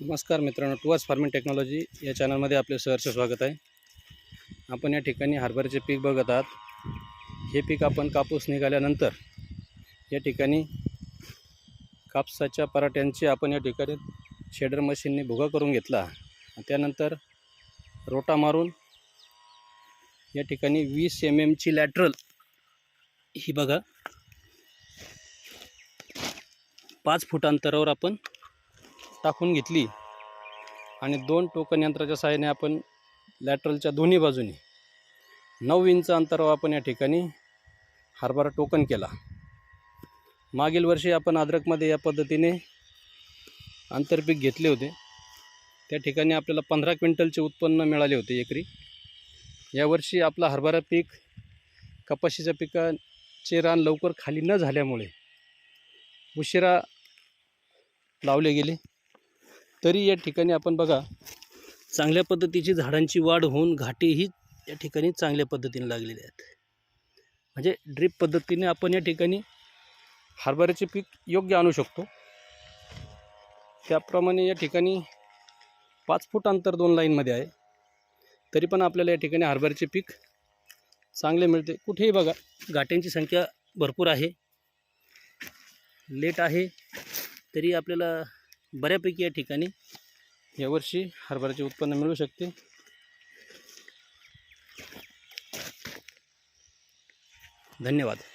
नमस्कार मित्रांनो towards farming technology या चॅनलमध्ये आपले सहर्ष स्वागत आहे. आपण या ठिकाणी हरभऱ्याचे पीक बघत आहात. हे पीक आपण कापूस निघाल्यानंतर या ठिकाणी कापसाच्या पराठ्यांची आपण या ठिकाणी शेडर मशीनने भुगा करून घेतला आणि त्यानंतर रोटा मारून या ठिकाणी वीस एम एमची लॅटरल ही बघा पाच फूट अंतरावर आपण टाकून घेतली. आणि दोन टोकन यंत्राच्या सहाय्याने आपण लॅटरलच्या दोन्ही बाजूनी नऊ इंच अंतरावर आपण या ठिकाणी हरभरा टोकन केला. मागील वर्षी आपण अद्रकमध्ये या पद्धतीने आंतरपीक घेतले होते. त्या ठिकाणी आपल्याला पंधरा क्विंटलचे उत्पन्न मिळाले होते एकरी. यावर्षी आपला हरभरा पीक कपाशीच्या पिकाचे रान लवकर खाली न झाल्यामुळे उशिरा लावले गेले. तरी या ठिकाणी आपण बघा चांगल्या पद्धतीची झाडांची वाढ होऊन घाटेही या ठिकाणी चांगल्या पद्धतीने लागलेले आहेत. म्हणजे ड्रीप पद्धतीने आपण या ठिकाणी हरभऱ्याचे पीक योग्य आणू शकतो. त्याप्रमाणे या ठिकाणी पाच फूट अंतर दोन लाईनमध्ये आहे. तरी पण आपल्याला या ठिकाणी हरभऱ्याचे पीक चांगले मिळते. कुठेही बघा घाट्यांची संख्या भरपूर आहे. लेट आहे. तरी आपल्याला बऱ्यापैकी या ठिकाणी यावर्षी हरभऱ्याचे उत्पन्न मिळू शकते. धन्यवाद.